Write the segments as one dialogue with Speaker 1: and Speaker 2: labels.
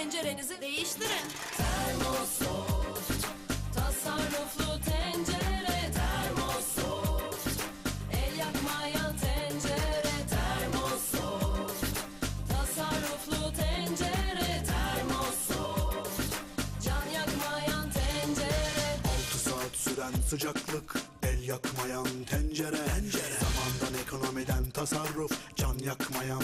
Speaker 1: tencerenizi değiştirin. Termosoft, tasarruflu tencere termosoft. El yakmayan tencere termosoft. Tasarruflu tencere termosoft. Can yakmayan tencere
Speaker 2: 6 saat süren sıcaklık El yakmayan tencere, tencere. Zamandan ekonomiden tasarruf Can yakmayan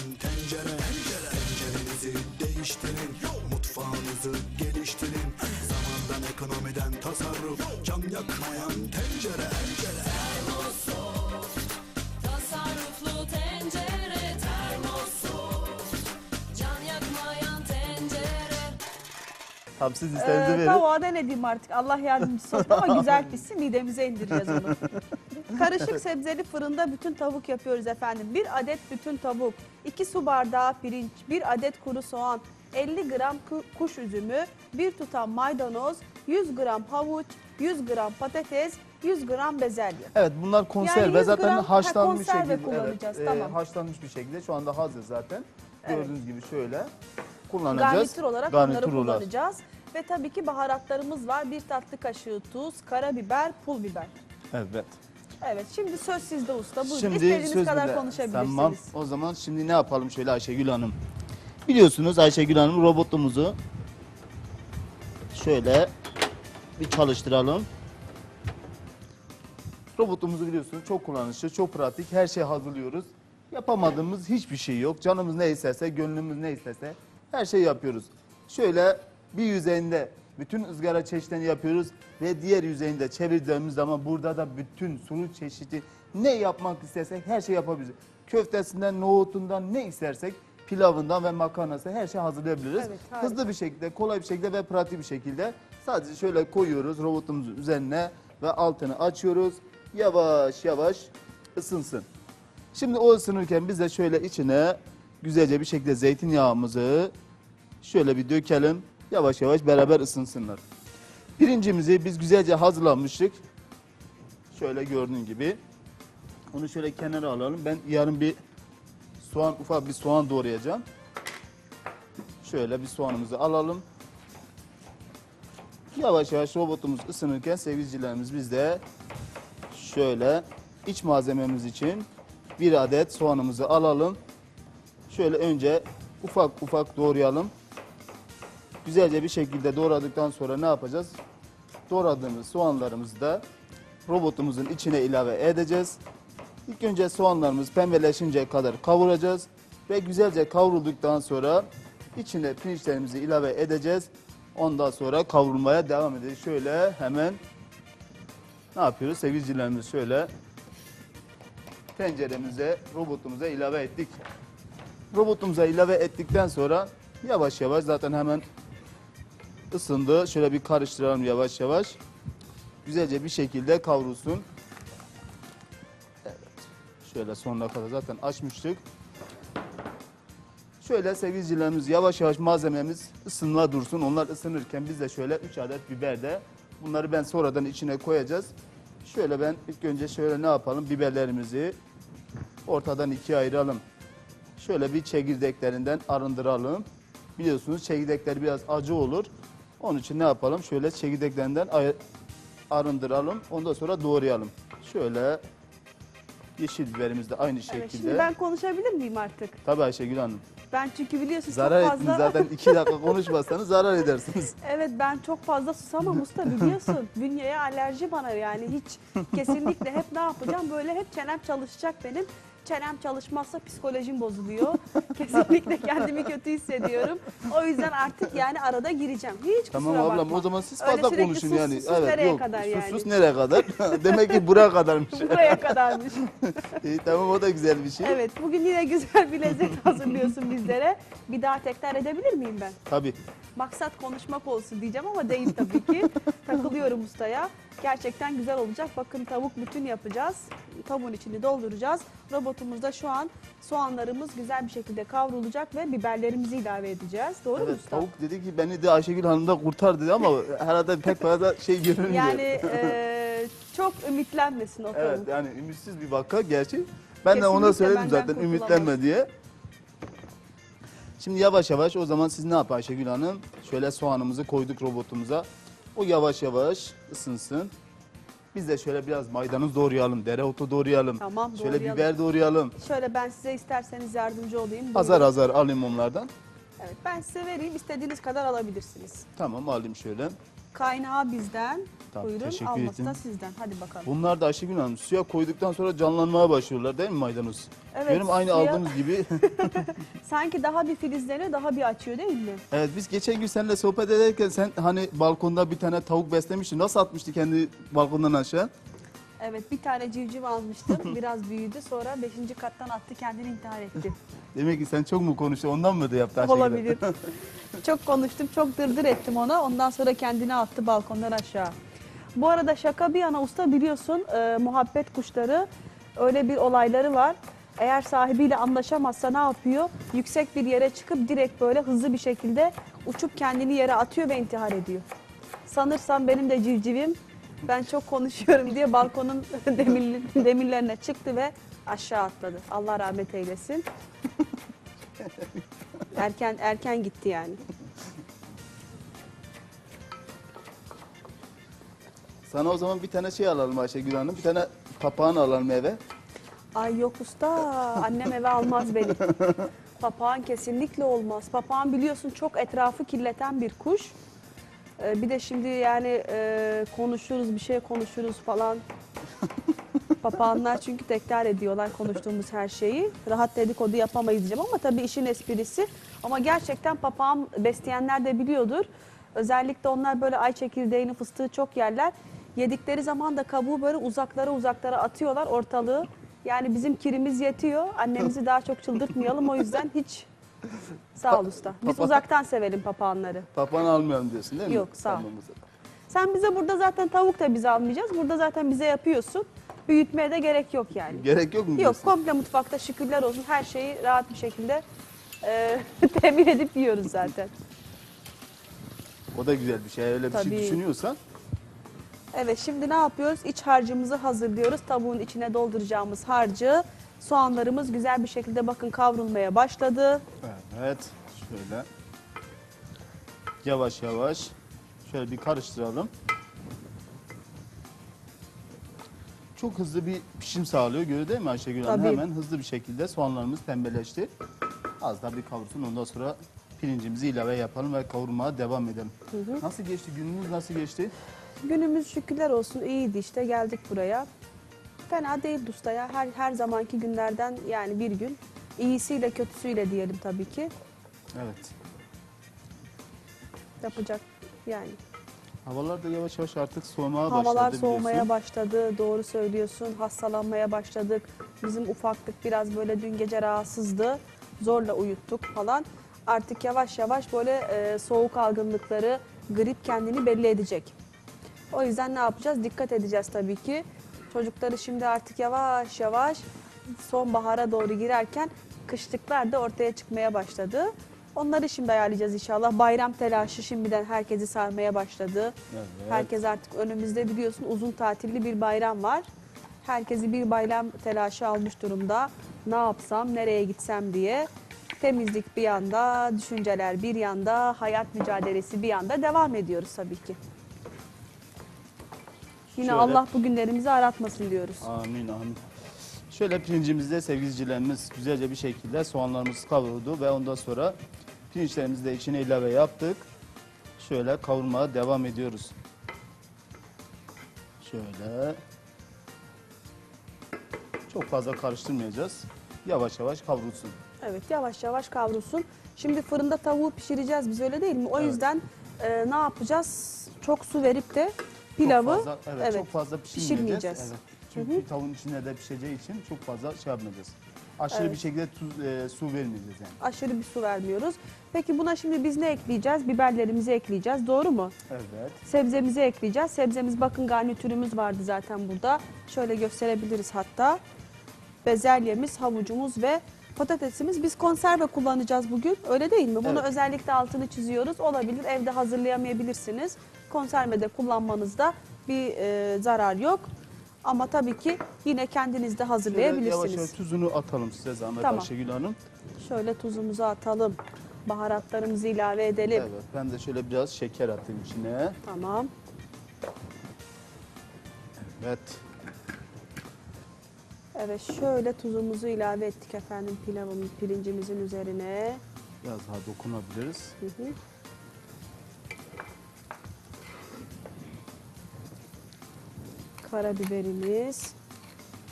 Speaker 2: tencere, tencere.
Speaker 1: Tasarruflu tencere termosoft. Can yakmayan tencere
Speaker 3: Tamam siz istediğinizi
Speaker 4: Ee,
Speaker 3: verin.
Speaker 4: tavuğa ne diyeyim artık Allah yardımcısı olsun ama güzel pişsin midemize indireceğiz onu. Karışık sebzeli fırında bütün tavuk yapıyoruz efendim. Bir adet bütün tavuk, 2 su bardağı pirinç, 1 adet kuru soğan, 50 gram ku- kuş üzümü, 1 tutam maydanoz, 100 gram havuç, 100 gram patates, 100 gram bezelye.
Speaker 3: Evet bunlar konserve
Speaker 4: 100
Speaker 3: zaten
Speaker 4: gram,
Speaker 3: haşlanmış
Speaker 4: ha, konserve
Speaker 3: şekilde.
Speaker 4: kullanacağız,
Speaker 3: evet, e,
Speaker 4: tamam.
Speaker 3: haşlanmış bir şekilde şu anda hazır zaten.
Speaker 4: Evet.
Speaker 3: Gördüğünüz gibi şöyle kullanacağız.
Speaker 4: Garnitür olarak
Speaker 3: Garnitür
Speaker 4: bunları
Speaker 3: olarak.
Speaker 4: kullanacağız. Ve tabii ki baharatlarımız var. 1 tatlı kaşığı tuz, karabiber, pul biber.
Speaker 3: Evet.
Speaker 4: Evet şimdi söz sizde usta. Buyurun
Speaker 3: Şimdi
Speaker 4: istediğiniz
Speaker 3: söz
Speaker 4: kadar
Speaker 3: bile-
Speaker 4: konuşabilirsiniz.
Speaker 3: Tamam. O zaman şimdi ne yapalım şöyle Ayşegül Hanım. Biliyorsunuz Ayşegül Hanım robotumuzu şöyle bir çalıştıralım. Robotumuzu biliyorsunuz çok kullanışlı, çok pratik. Her şeyi hazırlıyoruz. Yapamadığımız hiçbir şey yok. Canımız ne isterse, gönlümüz ne isterse her şeyi yapıyoruz. Şöyle bir yüzeyinde bütün ızgara çeşitlerini yapıyoruz ve diğer yüzeyinde çevirdiğimiz zaman burada da bütün sulu çeşidi ne yapmak istersek her şey yapabiliriz. Köftesinden, nohutundan ne istersek pilavından ve makarnası her şey hazırlayabiliriz.
Speaker 4: Evet, harika.
Speaker 3: Hızlı bir şekilde, kolay bir şekilde ve pratik bir şekilde sadece şöyle koyuyoruz robotumuzun üzerine ve altını açıyoruz. Yavaş yavaş ısınsın. Şimdi o ısınırken biz de şöyle içine güzelce bir şekilde zeytinyağımızı şöyle bir dökelim. Yavaş yavaş beraber ısınsınlar. Pirincimizi biz güzelce hazırlamıştık. Şöyle gördüğün gibi. Onu şöyle kenara alalım. Ben yarın bir soğan ufak bir soğan doğrayacağım. Şöyle bir soğanımızı alalım. Yavaş yavaş robotumuz ısınırken sevgilicilerimiz biz de şöyle iç malzememiz için bir adet soğanımızı alalım. Şöyle önce ufak ufak doğrayalım. Güzelce bir şekilde doğradıktan sonra ne yapacağız? Doğradığımız soğanlarımızı da robotumuzun içine ilave edeceğiz. İlk önce soğanlarımız pembeleşinceye kadar kavuracağız. Ve güzelce kavrulduktan sonra içine pirinçlerimizi ilave edeceğiz. Ondan sonra kavrulmaya devam edeceğiz. Şöyle hemen ne yapıyoruz? Sevgilicilerimiz şöyle tenceremize, robotumuza ilave ettik. Robotumuza ilave ettikten sonra yavaş yavaş zaten hemen ısındı. Şöyle bir karıştıralım yavaş yavaş. Güzelce bir şekilde kavrulsun. Evet. Şöyle sonuna kadar zaten açmıştık. Şöyle sevgilicilerimiz yavaş yavaş malzememiz ısınma dursun. Onlar ısınırken biz de şöyle 3 adet biber de bunları ben sonradan içine koyacağız. Şöyle ben ilk önce şöyle ne yapalım? Biberlerimizi ortadan ikiye ayıralım. Şöyle bir çekirdeklerinden arındıralım. Biliyorsunuz çekirdekler biraz acı olur. Onun için ne yapalım? Şöyle çekirdeklerinden arındıralım. Ondan sonra doğrayalım. Şöyle yeşil biberimiz de aynı şekilde.
Speaker 4: Evet, şimdi ben konuşabilir miyim artık?
Speaker 3: Tabii Ayşegül Hanım.
Speaker 4: Ben çünkü biliyorsun
Speaker 3: Zarar
Speaker 4: çok fazla...
Speaker 3: zaten iki dakika konuşmazsanız zarar edersiniz.
Speaker 4: Evet ben çok fazla susamam usta biliyorsun. Bünyeye alerji bana yani hiç kesinlikle hep ne yapacağım böyle hep çenem çalışacak benim. Çenem çalışmazsa psikolojim bozuluyor. Kesinlikle kendimi kötü hissediyorum. O yüzden artık yani arada gireceğim. Hiç
Speaker 3: Tamam
Speaker 4: kusura
Speaker 3: ablam
Speaker 4: bakma.
Speaker 3: o zaman siz
Speaker 4: Öyle
Speaker 3: fazla
Speaker 4: sürekli
Speaker 3: konuşun
Speaker 4: sus,
Speaker 3: yani.
Speaker 4: sus, nereye kadar
Speaker 3: sus,
Speaker 4: yani?
Speaker 3: Sus nereye kadar? Demek ki buraya kadarmış.
Speaker 4: Buraya kadarmış.
Speaker 3: İyi tamam o da güzel bir şey.
Speaker 4: Evet bugün yine güzel bir lezzet hazırlıyorsun bizlere. Bir daha tekrar edebilir miyim ben?
Speaker 3: Tabii.
Speaker 4: Maksat konuşmak olsun diyeceğim ama değil tabii ki. Takılıyorum ustaya. Gerçekten güzel olacak. Bakın tavuk bütün yapacağız. Tavuğun içini dolduracağız. Robotumuzda şu an soğanlarımız güzel bir şekilde kavrulacak ve biberlerimizi ilave edeceğiz. Doğru mu
Speaker 3: Evet,
Speaker 4: usta?
Speaker 3: tavuk dedi ki beni de Ayşegül Hanım da kurtar dedi ama herhalde pek fazla şey görünmüyor.
Speaker 4: Yani e, çok ümitlenmesin o tavuk.
Speaker 3: Evet yani ümitsiz bir vaka gerçi. Ben de ona söyledim zaten
Speaker 4: kurtulamaz.
Speaker 3: ümitlenme diye. Şimdi yavaş yavaş o zaman siz ne yap Ayşegül Hanım? Şöyle soğanımızı koyduk robotumuza. O yavaş yavaş ısınsın. Biz de şöyle biraz maydanoz doğrayalım, dereotu doğrayalım.
Speaker 4: Tamam,
Speaker 3: Şöyle
Speaker 4: doğrayalım.
Speaker 3: biber doğrayalım.
Speaker 4: Şöyle ben size isterseniz yardımcı olayım. Buyurun.
Speaker 3: Azar azar alayım onlardan.
Speaker 4: Evet, ben size vereyim. istediğiniz kadar alabilirsiniz.
Speaker 3: Tamam alayım şöyle.
Speaker 4: Kaynağı bizden.
Speaker 3: Tamam,
Speaker 4: Buyurun.
Speaker 3: teşekkür
Speaker 4: Alması
Speaker 3: ettim.
Speaker 4: da sizden. Hadi bakalım.
Speaker 3: Bunlar da Ayşegül Hanım suya koyduktan sonra canlanmaya başlıyorlar değil mi maydanoz?
Speaker 4: Evet,
Speaker 3: Benim aynı
Speaker 4: suya-
Speaker 3: aldığınız gibi.
Speaker 4: Sanki daha bir filizleniyor, daha bir açıyor değil mi?
Speaker 3: evet biz geçen gün seninle sohbet ederken sen hani balkonda bir tane tavuk beslemiştin. Nasıl atmıştı kendi balkondan aşağı?
Speaker 4: Evet, bir tane civciv almıştım. Biraz büyüdü. Sonra beşinci kattan attı, kendini intihar etti.
Speaker 3: Demek ki sen çok mu konuştun ondan mı da yaptı?
Speaker 4: Olabilir. çok konuştum, çok dırdır ettim ona. Ondan sonra kendini attı balkondan aşağı. Bu arada şaka bir yana usta biliyorsun e, muhabbet kuşları öyle bir olayları var. Eğer sahibiyle anlaşamazsa ne yapıyor? Yüksek bir yere çıkıp direkt böyle hızlı bir şekilde uçup kendini yere atıyor ve intihar ediyor. Sanırsam benim de civcivim ben çok konuşuyorum diye balkonun demir, demirlerine çıktı ve aşağı atladı. Allah rahmet eylesin. Erken erken gitti yani.
Speaker 3: Sana o zaman bir tane şey alalım Ayşegül Hanım. Bir tane papağan alalım eve.
Speaker 4: Ay yok usta annem eve almaz beni. Papağan kesinlikle olmaz. Papağan biliyorsun çok etrafı kirleten bir kuş. Ee, bir de şimdi yani e, konuşuruz bir şey konuşuruz falan. Papağanlar çünkü tekrar ediyorlar konuştuğumuz her şeyi. Rahat dedikodu yapamayız diyeceğim ama tabii işin esprisi. Ama gerçekten papağan besleyenler de biliyordur. Özellikle onlar böyle ay çekirdeğini fıstığı çok yerler. Yedikleri zaman da kabuğu böyle uzaklara uzaklara atıyorlar ortalığı. Yani bizim kirimiz yetiyor. Annemizi daha çok çıldırtmayalım o yüzden hiç sağ ol usta. Biz
Speaker 3: Papa-
Speaker 4: uzaktan sevelim papağanları.
Speaker 3: Papağan almayalım diyorsun değil mi?
Speaker 4: Yok, sağ ol.
Speaker 3: Tamam o zaman.
Speaker 4: Sen bize burada zaten tavuk da bize almayacağız. Burada zaten bize yapıyorsun. Büyütmeye de gerek yok yani.
Speaker 3: Gerek yok mu
Speaker 4: Yok
Speaker 3: diyorsun?
Speaker 4: komple mutfakta şükürler olsun her şeyi rahat bir şekilde e, temin edip yiyoruz zaten.
Speaker 3: O da güzel bir şey. Öyle bir
Speaker 4: Tabii.
Speaker 3: şey düşünüyorsan.
Speaker 4: Evet şimdi ne yapıyoruz? İç harcımızı hazırlıyoruz. Tavuğun içine dolduracağımız harcı. Soğanlarımız güzel bir şekilde bakın kavrulmaya başladı.
Speaker 3: Evet. Şöyle. Yavaş yavaş. Şöyle bir karıştıralım. Çok hızlı bir pişim sağlıyor. Görüyor değil mi Ayşegül Hanım?
Speaker 4: Tabii.
Speaker 3: Hemen hızlı bir şekilde soğanlarımız pembeleşti. Az daha bir kavrulsun. Ondan sonra pirincimizi ilave yapalım ve kavurmaya devam edelim. Nasıl geçti? Gününüz nasıl geçti?
Speaker 4: Günümüz şükürler olsun iyiydi işte geldik buraya. Fena değil usta ya. Her, her zamanki günlerden yani bir gün. İyisiyle kötüsüyle diyelim tabii ki.
Speaker 3: Evet.
Speaker 4: Yapacak yani.
Speaker 3: Havalar da yavaş yavaş artık soğumaya başladı
Speaker 4: Havalar
Speaker 3: biliyorsun.
Speaker 4: soğumaya başladı. Doğru söylüyorsun. Hastalanmaya başladık. Bizim ufaklık biraz böyle dün gece rahatsızdı. Zorla uyuttuk falan. Artık yavaş yavaş böyle e, soğuk algınlıkları, grip kendini belli edecek. O yüzden ne yapacağız? Dikkat edeceğiz tabii ki. Çocukları şimdi artık yavaş yavaş sonbahara doğru girerken kışlıklar da ortaya çıkmaya başladı. Onları şimdi ayarlayacağız inşallah. Bayram telaşı şimdiden herkesi sarmaya başladı.
Speaker 3: Evet.
Speaker 4: Herkes artık önümüzde biliyorsun uzun tatilli bir bayram var. Herkesi bir bayram telaşı almış durumda. Ne yapsam, nereye gitsem diye. Temizlik bir yanda, düşünceler bir yanda, hayat mücadelesi bir yanda devam ediyoruz tabii ki. Yine
Speaker 3: Şöyle.
Speaker 4: Allah bu günlerimizi aratmasın diyoruz.
Speaker 3: Amin amin. Şöyle pirincimizde sevgilicilerimiz güzelce bir şekilde soğanlarımız kavruldu ve ondan sonra pirinçlerimizi de içine ilave yaptık. Şöyle kavurmaya devam ediyoruz. Şöyle. Çok fazla karıştırmayacağız. Yavaş yavaş kavrulsun.
Speaker 4: Evet yavaş yavaş kavrulsun. Şimdi fırında tavuğu pişireceğiz biz öyle değil mi? O
Speaker 3: Evet.
Speaker 4: yüzden e, ne yapacağız? Çok su verip de pilavı
Speaker 3: çok fazla, evet, çok fazla pişirmeyeceğiz.
Speaker 4: pişirmeyeceğiz.
Speaker 3: Evet. Çünkü tavuğun içinde de pişeceği için çok fazla şey yapmayacağız. Aşırı
Speaker 4: Evet.
Speaker 3: bir şekilde tuz, e, su vermeyeceğiz yani.
Speaker 4: aşırı bir su vermiyoruz. Peki buna şimdi biz ne ekleyeceğiz? Biberlerimizi ekleyeceğiz. Doğru mu?
Speaker 3: Evet.
Speaker 4: Sebzemizi ekleyeceğiz. Sebzemiz bakın garnitürümüz vardı zaten burada. Şöyle gösterebiliriz hatta. Bezelyemiz, havucumuz ve patatesimiz. Biz konserve kullanacağız bugün. Öyle değil mi? Bunu
Speaker 3: Evet.
Speaker 4: özellikle altını çiziyoruz. Olabilir evde hazırlayamayabilirsiniz. Konservede kullanmanızda bir e, zarar yok. Ama tabii ki yine kendiniz de
Speaker 3: Şöyle
Speaker 4: hazırlayabilirsiniz.
Speaker 3: yavaş yavaş tuzunu atalım size zahmet
Speaker 4: Tamam.
Speaker 3: Ayşegül Hanım.
Speaker 4: Şöyle tuzumuzu atalım. Baharatlarımızı ilave edelim.
Speaker 3: Evet, ben de şöyle biraz şeker atayım içine.
Speaker 4: Tamam.
Speaker 3: Evet.
Speaker 4: Evet şöyle tuzumuzu ilave ettik efendim pilavın pirincimizin üzerine.
Speaker 3: Biraz daha dokunabiliriz.
Speaker 4: Hı hı. Karabiberimiz.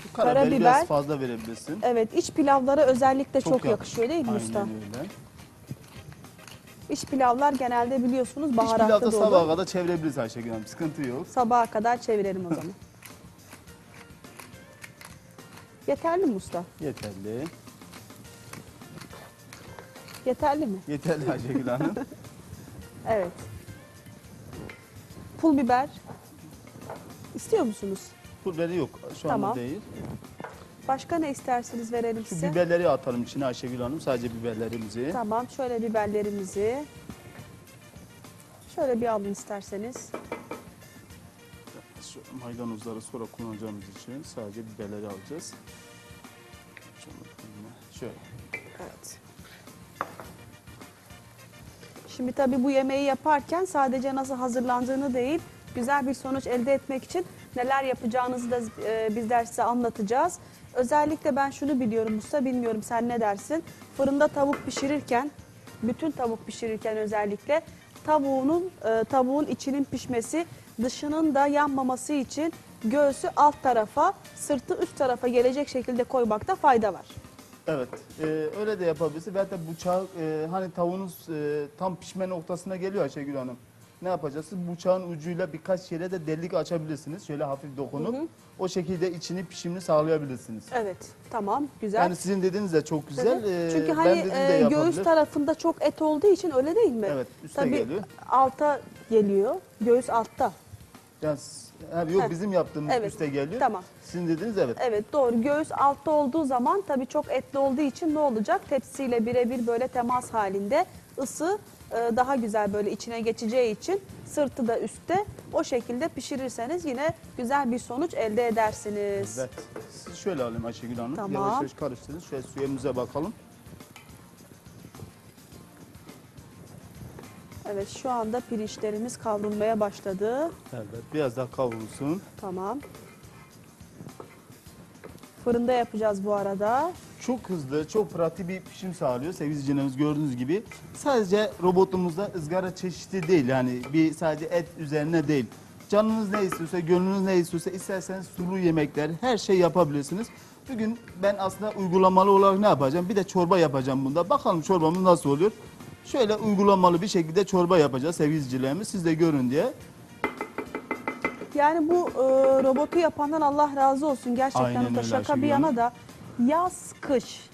Speaker 3: Bu karabiberi
Speaker 4: Karabiber.
Speaker 3: biraz fazla verebilirsin.
Speaker 4: Evet iç pilavlara özellikle çok,
Speaker 3: yak-
Speaker 4: yakışıyor değil mi
Speaker 3: Aynen
Speaker 4: usta?
Speaker 3: öyle.
Speaker 4: İç pilavlar genelde biliyorsunuz baharatlı
Speaker 3: pilavda
Speaker 4: dolu.
Speaker 3: sabaha kadar çevirebiliriz Ayşegül Hanım. Sıkıntı yok.
Speaker 4: Sabaha kadar çevirelim o zaman. Yeterli mi usta?
Speaker 3: Yeterli.
Speaker 4: Yeterli mi?
Speaker 3: Yeterli Ayşegül Hanım.
Speaker 4: Evet. Pul biber. İstiyor musunuz?
Speaker 3: Pulveri yok. Şu
Speaker 4: Tamam.
Speaker 3: anda değil.
Speaker 4: Başka ne isterseniz verelim
Speaker 3: Şu
Speaker 4: size.
Speaker 3: biberleri atalım içine Ayşegül Hanım. Sadece biberlerimizi.
Speaker 4: Tamam şöyle biberlerimizi. Şöyle bir alın isterseniz.
Speaker 3: Şu maydanozları sonra kullanacağımız için sadece biberleri alacağız. Şöyle. Şöyle.
Speaker 4: Evet. Şimdi tabii bu yemeği yaparken sadece nasıl hazırlandığını değil, güzel bir sonuç elde etmek için neler yapacağınızı da e, bizler size anlatacağız. Özellikle ben şunu biliyorum usta, bilmiyorum sen ne dersin? Fırında tavuk pişirirken, bütün tavuk pişirirken özellikle tavuğunun e, tavuğun içinin pişmesi, dışının da yanmaması için göğsü alt tarafa, sırtı üst tarafa gelecek şekilde koymakta fayda var.
Speaker 3: Evet, e, öyle de yapabilirsin. Da bıçağı, e, hani tavuğunuz e, tam pişme noktasına geliyor Ayşegül Hanım. Ne yapacaksınız? Bıçağın ucuyla birkaç yere de delik açabilirsiniz. Şöyle hafif dokunup o şekilde içini pişimini sağlayabilirsiniz.
Speaker 4: Evet, tamam, güzel.
Speaker 3: Yani sizin dediğiniz de çok güzel.
Speaker 4: Hı hı.
Speaker 3: e,
Speaker 4: Çünkü
Speaker 3: ben
Speaker 4: hani
Speaker 3: dediğim de
Speaker 4: e, göğüs
Speaker 3: yapabilir.
Speaker 4: tarafında çok et olduğu için öyle değil mi?
Speaker 3: Evet, üste
Speaker 4: Tabii
Speaker 3: geliyor.
Speaker 4: alta geliyor. Göğüs altta.
Speaker 3: Yani, ha, yok
Speaker 4: Heh.
Speaker 3: bizim yaptığımız
Speaker 4: Evet,
Speaker 3: üste geliyor.
Speaker 4: tamam.
Speaker 3: Sizin dediğiniz evet.
Speaker 4: Evet doğru. Göğüs altta olduğu zaman tabii çok etli olduğu için ne olacak? Tepsiyle birebir böyle temas halinde ısı e, daha güzel böyle içine geçeceği için sırtı da üstte o şekilde pişirirseniz yine güzel bir sonuç elde edersiniz.
Speaker 3: Evet. Siz şöyle alayım Ayşegül Hanım.
Speaker 4: Tamam.
Speaker 3: Yavaş yavaş karıştırın. Şöyle suyumuza bakalım.
Speaker 4: Evet şu anda pirinçlerimiz kavrulmaya başladı.
Speaker 3: Evet. Biraz daha kavrulsun.
Speaker 4: Tamam. Fırında yapacağız bu arada.
Speaker 3: Çok hızlı, çok pratik bir pişim sağlıyor sevgili izleyicilerimiz gördüğünüz gibi. Sadece robotumuzda ızgara çeşidi değil yani bir sadece et üzerine değil. Canınız ne istiyorsa, gönlünüz ne istiyorsa isterseniz sulu yemekler her şey yapabilirsiniz. Bugün ben aslında uygulamalı olarak ne yapacağım? Bir de çorba yapacağım bunda. Bakalım çorbamız nasıl oluyor? Şöyle uygulamalı bir şekilde çorba yapacağız sevgili izleyicilerimiz. Siz de görün diye.
Speaker 4: Yani bu e, robotu yapandan Allah razı olsun. Gerçekten
Speaker 3: Aynen öyle
Speaker 4: şaka bir
Speaker 3: Ayşegül
Speaker 4: yana da yaz kış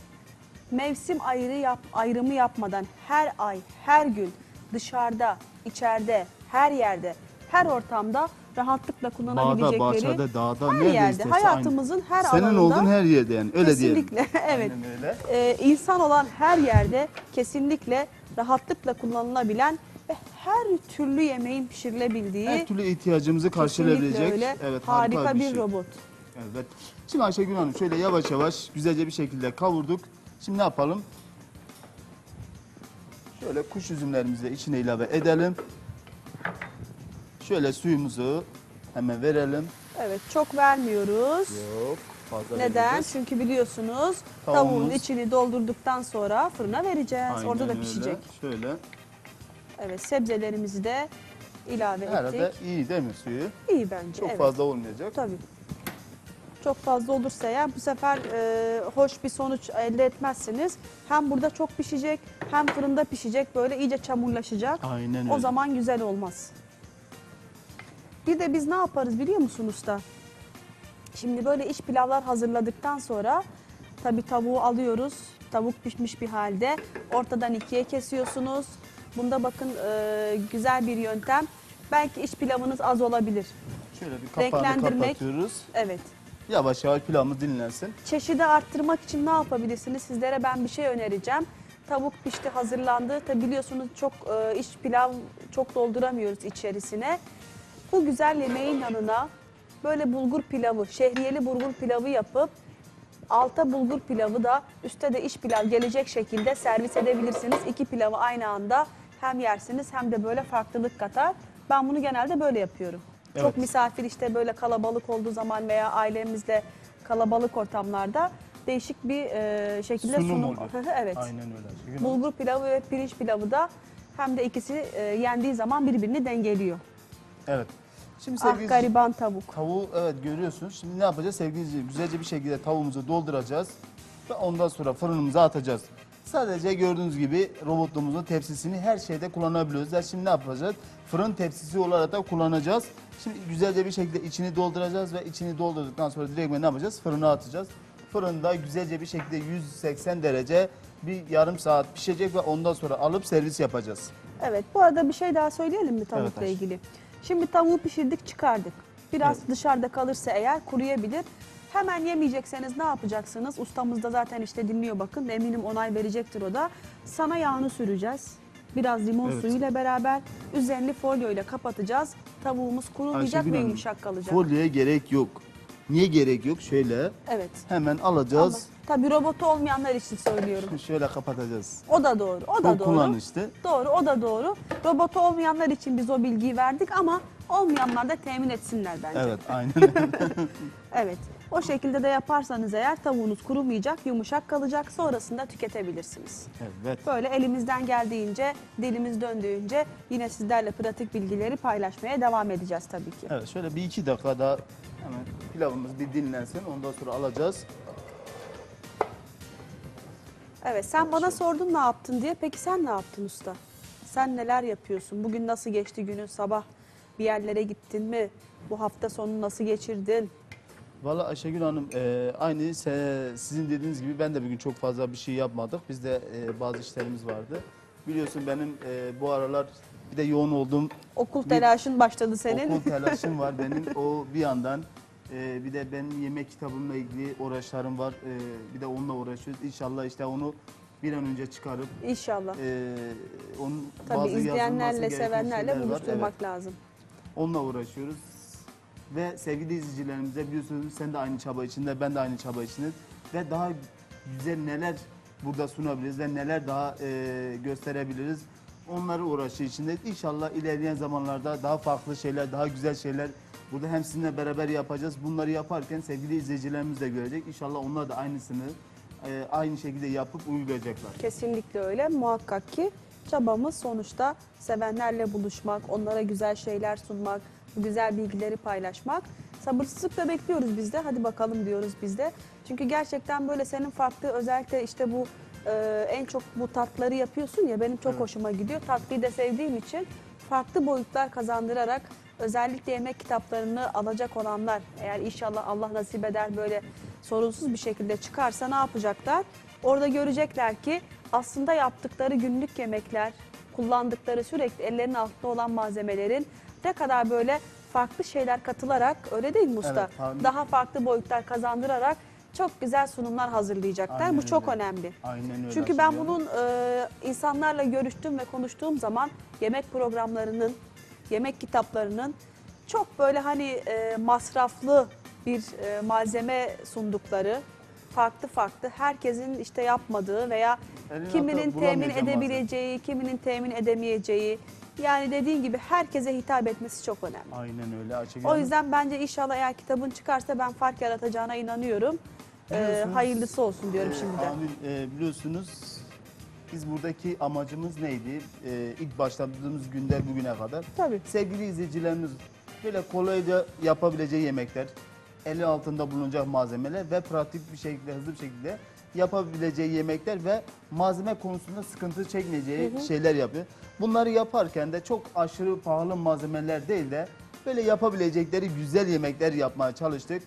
Speaker 4: mevsim ayrı yap, ayrımı yapmadan her ay, her gün dışarıda, içeride, her yerde, her ortamda rahatlıkla
Speaker 3: Bağda,
Speaker 4: kullanabilecekleri
Speaker 3: bahçede, dağda,
Speaker 4: her
Speaker 3: nerede
Speaker 4: yerde,
Speaker 3: isterse
Speaker 4: hayatımızın her
Speaker 3: Senin
Speaker 4: alanında
Speaker 3: olduğun her yerde yani öyle diyelim.
Speaker 4: kesinlikle evet.
Speaker 3: Aynen öyle.
Speaker 4: Ee, insan olan her yerde kesinlikle rahatlıkla kullanılabilen ve her türlü yemeğin pişirilebildiği
Speaker 3: Her türlü ihtiyacımızı karşılayabilecek.
Speaker 4: öyle
Speaker 3: Evet,
Speaker 4: harika, bir,
Speaker 3: şey.
Speaker 4: robot.
Speaker 3: Evet. Şimdi Ayşegül Hanım şöyle yavaş yavaş güzelce bir şekilde kavurduk. Şimdi ne yapalım? Şöyle kuş üzümlerimizi de içine ilave edelim. Şöyle suyumuzu hemen verelim.
Speaker 4: Evet çok vermiyoruz.
Speaker 3: Yok fazla
Speaker 4: Neden?
Speaker 3: vereceğiz.
Speaker 4: Çünkü biliyorsunuz
Speaker 3: Tavuğumuz-
Speaker 4: tavuğun içini doldurduktan sonra fırına vereceğiz.
Speaker 3: Aynen
Speaker 4: Orada da
Speaker 3: öyle.
Speaker 4: pişecek.
Speaker 3: Şöyle.
Speaker 4: Evet sebzelerimizi de ilave
Speaker 3: Herhalde
Speaker 4: ettik.
Speaker 3: iyi değil mi suyu?
Speaker 4: İyi bence.
Speaker 3: Çok
Speaker 4: evet.
Speaker 3: fazla olmayacak.
Speaker 4: Tabii. Çok fazla olursa eğer bu sefer e, hoş bir sonuç elde etmezsiniz. Hem burada çok pişecek hem fırında pişecek böyle iyice çamurlaşacak.
Speaker 3: Aynen
Speaker 4: O
Speaker 3: öyle.
Speaker 4: zaman güzel olmaz. Bir de biz ne yaparız biliyor musun usta? Şimdi böyle iç pilavlar hazırladıktan sonra tabii tavuğu alıyoruz. Tavuk pişmiş bir halde ortadan ikiye kesiyorsunuz. Bunda bakın e, güzel bir yöntem. Belki iç pilavınız az olabilir.
Speaker 3: Şöyle bir kapağını
Speaker 4: Renklendirmek.
Speaker 3: kapatıyoruz.
Speaker 4: Evet.
Speaker 3: Yavaş yavaş pilavımız dinlensin.
Speaker 4: Çeşidi arttırmak için ne yapabilirsiniz? Sizlere ben bir şey önereceğim. Tavuk pişti, hazırlandı. Tabi biliyorsunuz çok e, iç pilav çok dolduramıyoruz içerisine. Bu güzel yemeğin yanına böyle bulgur pilavı, şehriyeli bulgur pilavı yapıp alta bulgur pilavı da üstte de iç pilav gelecek şekilde servis edebilirsiniz. İki pilavı aynı anda hem yersiniz hem de böyle farklılık katar. Ben bunu genelde böyle yapıyorum.
Speaker 3: Evet.
Speaker 4: Çok misafir işte böyle kalabalık olduğu zaman veya ailemizle kalabalık ortamlarda değişik bir e, şekilde
Speaker 3: Sunum
Speaker 4: sunum.
Speaker 3: oluyor.
Speaker 4: evet.
Speaker 3: Aynen öyle. Hanım.
Speaker 4: Bulgur pilavı ve pirinç pilavı da hem de ikisi e, yendiği zaman birbirini dengeliyor.
Speaker 3: Evet. Şimdi
Speaker 4: Ah gariban tavuk.
Speaker 3: Tavuğu evet görüyorsunuz. Şimdi ne yapacağız sevgili izleyiciler? Güzelce bir şekilde tavuğumuzu dolduracağız. Ve ondan sonra fırınımıza atacağız. Sadece gördüğünüz gibi robotluğumuzun tepsisini her şeyde kullanabiliyoruz. Yani şimdi ne yapacağız? Fırın tepsisi olarak da kullanacağız. Şimdi güzelce bir şekilde içini dolduracağız ve içini doldurduktan sonra direkt ne yapacağız? Fırına atacağız. Fırında güzelce bir şekilde 180 derece bir yarım saat pişecek ve ondan sonra alıp servis yapacağız.
Speaker 4: Evet bu arada bir şey daha söyleyelim mi tavukla
Speaker 3: Evet,
Speaker 4: ilgili? Şimdi tavuğu pişirdik çıkardık. Biraz dışarıda kalırsa eğer kuruyabilir. Hemen yemeyecekseniz ne yapacaksınız? Ustamız da zaten işte dinliyor bakın. Eminim onay verecektir o da. Sana yağını süreceğiz. Biraz limon
Speaker 3: Evet.
Speaker 4: suyuyla beraber üzerini folyo ile kapatacağız. Tavuğumuz kurumayacak
Speaker 3: Ayşegül
Speaker 4: ve yumuşak kalacak.
Speaker 3: Folyoya gerek yok. Niye gerek yok? Şöyle
Speaker 4: Evet.
Speaker 3: hemen
Speaker 4: Ama
Speaker 3: alacağız.
Speaker 4: tabii robotu olmayanlar için söylüyorum.
Speaker 3: Şöyle kapatacağız.
Speaker 4: O da doğru. O da
Speaker 3: Çok
Speaker 4: doğru.
Speaker 3: kullanışlı.
Speaker 4: Doğru, o da doğru. Robotu olmayanlar için biz o bilgiyi verdik ama olmayanlar da temin etsinler bence.
Speaker 3: Evet aynen.
Speaker 4: Evet. O şekilde de yaparsanız eğer tavuğunuz kurumayacak, yumuşak kalacak. Sonrasında tüketebilirsiniz.
Speaker 3: evet.
Speaker 4: Böyle elimizden geldiğince, dilimiz döndüğünce yine sizlerle pratik bilgileri paylaşmaya devam edeceğiz tabii ki.
Speaker 3: Evet şöyle bir iki dakika daha hemen pilavımız bir dinlensin. Ondan sonra alacağız.
Speaker 4: Evet, sen bana sordun ne yaptın diye. Peki sen ne yaptın usta? Sen neler yapıyorsun? Bugün nasıl geçti günün sabah? Bir yerlere gittin mi? Bu hafta sonu nasıl geçirdin?
Speaker 3: Valla Ayşegül Hanım e, aynı se- sizin dediğiniz gibi ben de bugün çok fazla bir şey yapmadık. Bizde e, bazı işlerimiz vardı. Biliyorsun benim e, bu aralar bir de yoğun olduğum
Speaker 4: Okul telaşın başladı senin.
Speaker 3: okul telaşım var benim. O bir yandan e, bir de benim yemek kitabımla ilgili uğraşlarım var. E, bir de onunla uğraşıyoruz. İnşallah işte onu bir an önce çıkarıp
Speaker 4: İnşallah.
Speaker 3: e, onun
Speaker 4: Tabii
Speaker 3: bazı yazılması
Speaker 4: izleyenlerle,
Speaker 3: gereken
Speaker 4: sevenlerle
Speaker 3: şeyler var.
Speaker 4: buluşturmak
Speaker 3: Evet.
Speaker 4: lazım.
Speaker 3: Onunla uğraşıyoruz. Ve sevgili izleyicilerimize biliyorsunuz sen de aynı çaba içinde, ben de aynı çaba içinde. Ve daha güzel neler burada sunabiliriz ve neler daha e, gösterebiliriz. Onları uğraşı içinde. İnşallah ilerleyen zamanlarda daha farklı şeyler, daha güzel şeyler burada hem sizinle beraber yapacağız. Bunları yaparken sevgili izleyicilerimiz de görecek. İnşallah onlar da aynısını e, aynı şekilde yapıp uygulayacaklar.
Speaker 4: Kesinlikle öyle. Muhakkak ki çabamız sonuçta sevenlerle buluşmak, onlara güzel şeyler sunmak, güzel bilgileri paylaşmak. Sabırsızlıkla bekliyoruz biz de. Hadi bakalım diyoruz biz de. Çünkü gerçekten böyle senin farklı özellikle işte bu e, en çok bu tatları yapıyorsun ya benim çok hoşuma gidiyor. Tatlıyı da sevdiğim için farklı boyutlar kazandırarak özellikle yemek kitaplarını alacak olanlar eğer inşallah Allah nasip eder böyle sorunsuz bir şekilde çıkarsa ne yapacaklar? Orada görecekler ki aslında yaptıkları günlük yemekler, kullandıkları sürekli ellerinin altında olan malzemelerin ne kadar böyle farklı şeyler katılarak öyle değil mi usta?
Speaker 3: Evet, tabii.
Speaker 4: Daha farklı boyutlar kazandırarak çok güzel sunumlar hazırlayacaklar.
Speaker 3: Aynen
Speaker 4: Bu çok
Speaker 3: öyle.
Speaker 4: önemli.
Speaker 3: Aynen öyle.
Speaker 4: Çünkü ben bunun e, insanlarla görüştüğüm ve konuştuğum zaman yemek programlarının, yemek kitaplarının çok böyle hani e, masraflı bir e, malzeme sundukları, farklı farklı herkesin işte yapmadığı veya
Speaker 3: Elin
Speaker 4: kiminin temin
Speaker 3: bulamayacağım
Speaker 4: edebileceği, kiminin temin edemeyeceği. Yani dediğin gibi herkese hitap etmesi çok önemli.
Speaker 3: Aynen öyle Ayşegül
Speaker 4: O yüzden bence inşallah eğer kitabın çıkarsa ben fark yaratacağına inanıyorum. E,
Speaker 3: Biliyorsunuz,
Speaker 4: hayırlısı olsun diyorum
Speaker 3: Ee,
Speaker 4: şimdiden.
Speaker 3: Amin. Ee, biliyorsunuz biz buradaki amacımız neydi? Ee, ilk başladığımız günde bugüne kadar.
Speaker 4: Tabii.
Speaker 3: Sevgili izleyicilerimiz böyle kolayca yapabileceği yemekler, eli altında bulunacak malzemeler ve pratik bir şekilde, hızlı bir şekilde yapabileceği yemekler ve malzeme konusunda sıkıntı çekmeyeceği şeyler yapıyor. Bunları yaparken de çok aşırı pahalı malzemeler değil de böyle yapabilecekleri güzel yemekler yapmaya çalıştık.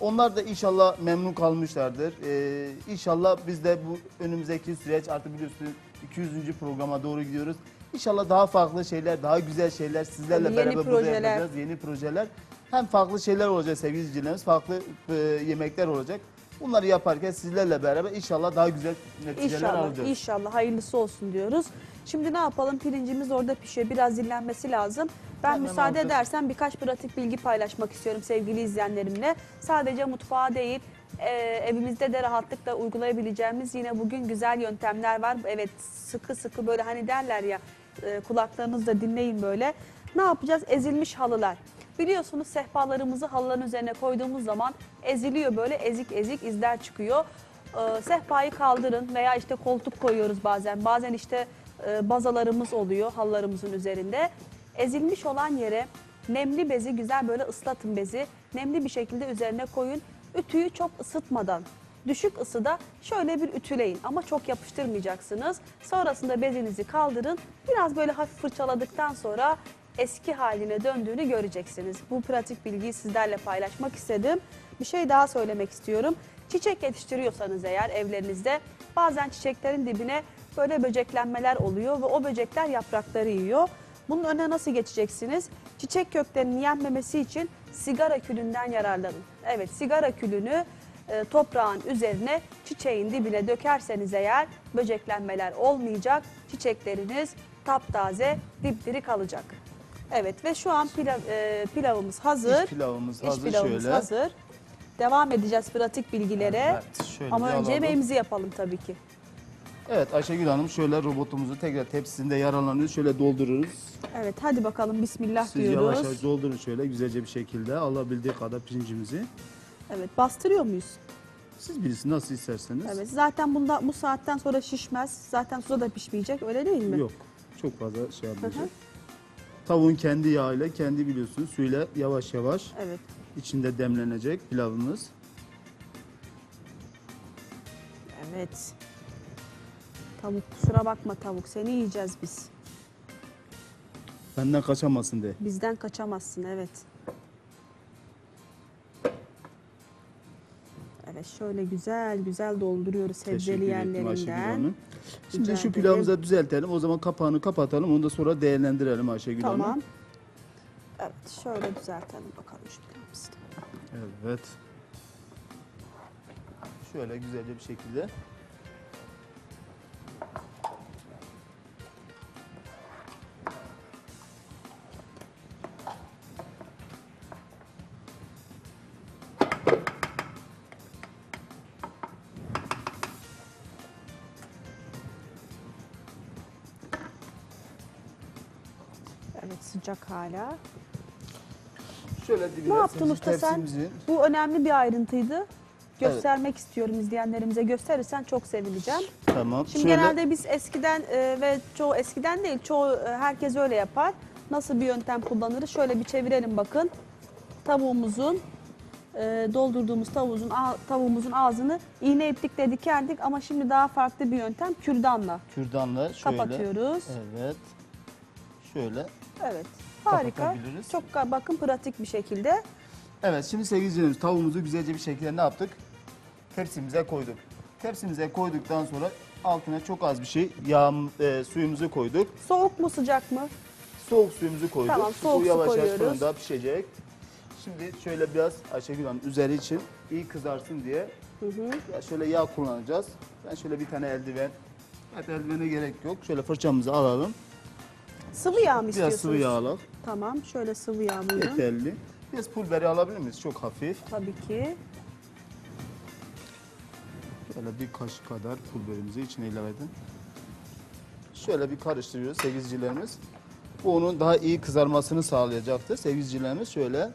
Speaker 3: Onlar da inşallah memnun kalmışlardır. Ee, inşallah biz de bu önümüzdeki süreç artık biliyorsunuz 200. programa doğru gidiyoruz. İnşallah daha farklı şeyler, daha güzel şeyler sizlerle
Speaker 4: yeni
Speaker 3: beraber burada
Speaker 4: projeler.
Speaker 3: yapacağız. Yeni projeler. Hem farklı şeyler olacak sevgili izleyicilerimiz, farklı e, yemekler olacak. Bunları yaparken sizlerle beraber inşallah daha güzel neticeler
Speaker 4: İnşallah,
Speaker 3: alacağız.
Speaker 4: inşallah hayırlısı olsun diyoruz. Şimdi ne yapalım? Pirincimiz orada pişiyor. Biraz dinlenmesi lazım. Ben
Speaker 3: Hemen
Speaker 4: müsaade
Speaker 3: alacağız.
Speaker 4: edersen birkaç pratik bilgi paylaşmak istiyorum sevgili izleyenlerimle. Sadece mutfağa değil, e, evimizde de rahatlıkla uygulayabileceğimiz yine bugün güzel yöntemler var. Evet sıkı sıkı böyle hani derler ya e, kulaklarınızla dinleyin böyle. Ne yapacağız? Ezilmiş halılar. Biliyorsunuz sehpalarımızı halıların üzerine koyduğumuz zaman eziliyor böyle ezik ezik izler çıkıyor. Ee, sehpayı kaldırın veya işte koltuk koyuyoruz bazen. Bazen işte e, bazalarımız oluyor halılarımızın üzerinde. Ezilmiş olan yere nemli bezi güzel böyle ıslatın bezi. Nemli bir şekilde üzerine koyun. Ütüyü çok ısıtmadan düşük ısıda şöyle bir ütüleyin ama çok yapıştırmayacaksınız. Sonrasında bezinizi kaldırın. Biraz böyle hafif fırçaladıktan sonra eski haline döndüğünü göreceksiniz. Bu pratik bilgiyi sizlerle paylaşmak istedim. Bir şey daha söylemek istiyorum. Çiçek yetiştiriyorsanız eğer evlerinizde bazen çiçeklerin dibine böyle böceklenmeler oluyor ve o böcekler yaprakları yiyor. Bunun önüne nasıl geçeceksiniz? Çiçek köklerinin yenmemesi için sigara külünden yararlanın. Evet sigara külünü e, toprağın üzerine çiçeğin dibine dökerseniz eğer böceklenmeler olmayacak. Çiçekleriniz taptaze dipdiri kalacak. Evet ve şu an pilav, e, pilavımız hazır.
Speaker 3: İç pilavımız
Speaker 4: İç
Speaker 3: hazır
Speaker 4: pilavımız
Speaker 3: şöyle.
Speaker 4: hazır. Devam edeceğiz pratik bilgilere.
Speaker 3: Evet, şöyle
Speaker 4: Ama
Speaker 3: bir
Speaker 4: önce
Speaker 3: alalım.
Speaker 4: yemeğimizi yapalım tabii ki.
Speaker 3: Evet Ayşegül Hanım şöyle robotumuzu tekrar tepsisinde yaralanıyor. Şöyle doldururuz.
Speaker 4: Evet hadi bakalım bismillah
Speaker 3: Siz
Speaker 4: diyoruz.
Speaker 3: yavaş yavaş doldurun şöyle güzelce bir şekilde alabildiği kadar pirincimizi.
Speaker 4: Evet bastırıyor muyuz?
Speaker 3: Siz bilirsiniz nasıl isterseniz.
Speaker 4: Evet zaten bunda bu saatten sonra şişmez. Zaten suda da pişmeyecek öyle değil mi?
Speaker 3: Yok çok fazla şey
Speaker 4: Hı
Speaker 3: yapmayacak.
Speaker 4: hı.
Speaker 3: Tavuğun kendi yağıyla kendi biliyorsunuz suyla yavaş yavaş
Speaker 4: Evet.
Speaker 3: içinde demlenecek pilavımız.
Speaker 4: Evet. Tavuk kusura bakma tavuk seni yiyeceğiz biz.
Speaker 3: Benden kaçamasın de.
Speaker 4: Bizden kaçamazsın evet. Evet şöyle güzel güzel dolduruyoruz sebzeli
Speaker 3: Teşekkür ettim Ayşegül
Speaker 4: yerlerinden.
Speaker 3: Hanım. Şimdi
Speaker 4: Rica
Speaker 3: şu pilavımızı düzeltelim. O zaman kapağını kapatalım. Onu da sonra değerlendirelim Ayşegül
Speaker 4: Tamam.
Speaker 3: Hanım.
Speaker 4: Evet şöyle düzeltelim bakalım şu pilavımızı.
Speaker 3: Evet. Şöyle güzelce bir şekilde.
Speaker 4: Sıcak hala.
Speaker 3: Şöyle
Speaker 4: Ne yaptın usta sen?
Speaker 3: tepsimizin-
Speaker 4: Bu önemli bir ayrıntıydı. Göstermek istiyorum izleyenlerimize. Gösterirsen çok sevineceğim.
Speaker 3: Tamam.
Speaker 4: Şimdi
Speaker 3: Şöyle
Speaker 4: genelde biz eskiden e, ve çoğu eskiden değil çoğu e, herkes öyle yapar. Nasıl bir yöntem kullanırız? Şöyle bir çevirelim bakın. Tavuğumuzun e, doldurduğumuz tavuğumuzun ağ- tavuğumuzun ağzını iğne iplikle dikerdik ama şimdi daha farklı bir yöntem kürdanla
Speaker 3: kürdanla şöyle.
Speaker 4: kapatıyoruz.
Speaker 3: Evet. Şöyle.
Speaker 4: Evet. Harika.
Speaker 3: Kapatabiliriz.
Speaker 4: Çok ga- bakın pratik bir şekilde.
Speaker 3: Evet şimdi sevgili izleyicilerimiz tavuğumuzu güzelce bir şekilde ne yaptık? Tepsimize koyduk. Tepsimize koyduktan sonra altına çok az bir şey yağ, e, suyumuzu koyduk.
Speaker 4: Soğuk mu sıcak mı?
Speaker 3: Soğuk suyumuzu koyduk.
Speaker 4: Tamam, soğuk
Speaker 3: Bu
Speaker 4: su
Speaker 3: yavaş yavaş
Speaker 4: koyuyoruz.
Speaker 3: fırında pişecek. Şimdi şöyle biraz Ayşegül Hanım üzeri için iyi kızarsın diye ya şöyle yağ kullanacağız. Ben şöyle bir tane eldiven, evet eldivene gerek yok. Şöyle fırçamızı alalım.
Speaker 4: Sıvı yağ mı
Speaker 3: Biraz
Speaker 4: istiyorsunuz?
Speaker 3: sıvı yağ alalım.
Speaker 4: Tamam. Şöyle sıvı yağ buyurun.
Speaker 3: Yeterli. Biraz pul biberi alabilir miyiz? Çok hafif.
Speaker 4: Tabii ki.
Speaker 3: Şöyle bir kaşık kadar pul biberimizi içine ilave edin. Şöyle bir karıştırıyoruz sevgilicilerimiz. Bu onun daha iyi kızarmasını sağlayacaktır. Sevgilicilerimiz şöyle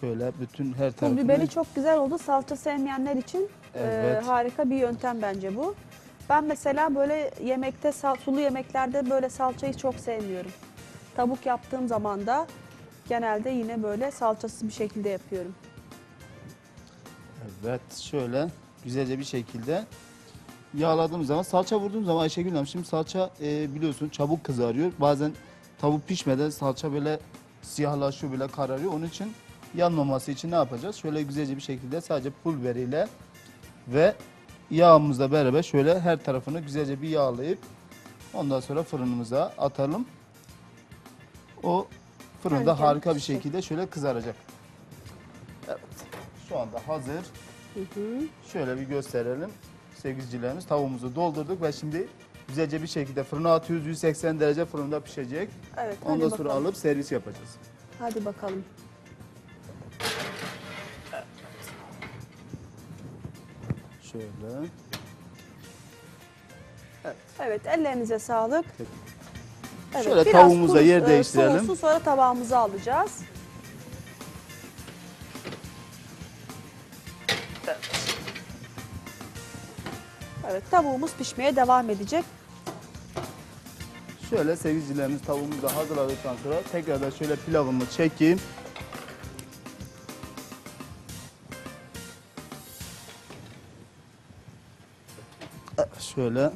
Speaker 3: Şöyle bütün her
Speaker 4: Pul
Speaker 3: tarafını
Speaker 4: biberi çok güzel oldu. Salça sevmeyenler için e,
Speaker 3: Evet.
Speaker 4: harika bir yöntem bence bu. Ben mesela böyle yemekte, sulu yemeklerde böyle salçayı çok sevmiyorum. Tavuk yaptığım zaman da genelde yine böyle salçasız bir şekilde yapıyorum.
Speaker 3: Evet şöyle güzelce bir şekilde yağladığım zaman salça vurduğum zaman Ayşegül Hanım şimdi salça e, biliyorsun çabuk kızarıyor. Bazen tavuk pişmeden salça böyle siyahlaşıyor böyle kararıyor. Onun için yanmaması için ne yapacağız? Şöyle güzelce bir şekilde sadece pul biberiyle ve yağımızla beraber şöyle her tarafını güzelce bir yağlayıp ondan sonra fırınımıza atalım. O fırında
Speaker 4: kendine
Speaker 3: harika bir
Speaker 4: pişecek.
Speaker 3: şekilde şöyle kızaracak. Evet. Şu anda hazır.
Speaker 4: Hı hı.
Speaker 3: Şöyle bir gösterelim. Sevgilicilerimiz tavuğumuzu doldurduk ve şimdi güzelce bir şekilde fırına atıyoruz. 180 derece fırında pişecek.
Speaker 4: Evet,
Speaker 3: Ondan sonra
Speaker 4: bakalım.
Speaker 3: alıp servis yapacağız.
Speaker 4: Hadi bakalım.
Speaker 3: Şöyle.
Speaker 4: Evet ellerinize sağlık. Evet,
Speaker 3: Şöyle
Speaker 4: biraz
Speaker 3: tavuğumuzla yer
Speaker 4: e,
Speaker 3: değiştirelim.
Speaker 4: soğusun, sonra tabağımıza alacağız. Evet tavuğumuz pişmeye devam edecek.
Speaker 3: Şöyle sevgilicilerimiz tavuğumuzu hazırladıktan sonra tekrar da şöyle pilavımı çekeyim. Şöyle.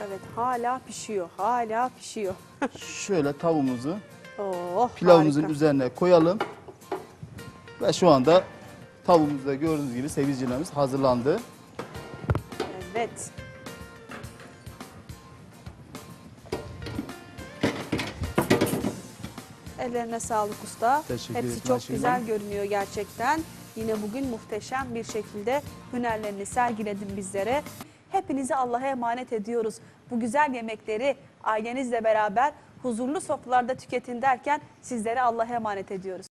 Speaker 4: Evet hala pişiyor. Hala pişiyor.
Speaker 3: Şöyle tavuğumuzu
Speaker 4: Oh
Speaker 3: pilavımızın
Speaker 4: harika.
Speaker 3: üzerine koyalım. Ve şu anda tavuğumuz da gördüğünüz gibi sevgilicilerimiz hazırlandı.
Speaker 4: Evet. Ellerine sağlık usta.
Speaker 3: Teşekkür
Speaker 4: Hepsi çok
Speaker 3: Ayşegül
Speaker 4: güzel görünüyor gerçekten. Yine bugün muhteşem bir şekilde hünerlerini sergiledin bizlere. Hepinizi Allah'a emanet ediyoruz. Bu güzel yemekleri ailenizle beraber huzurlu sofralarda tüketin derken sizlere Allah'a emanet ediyoruz.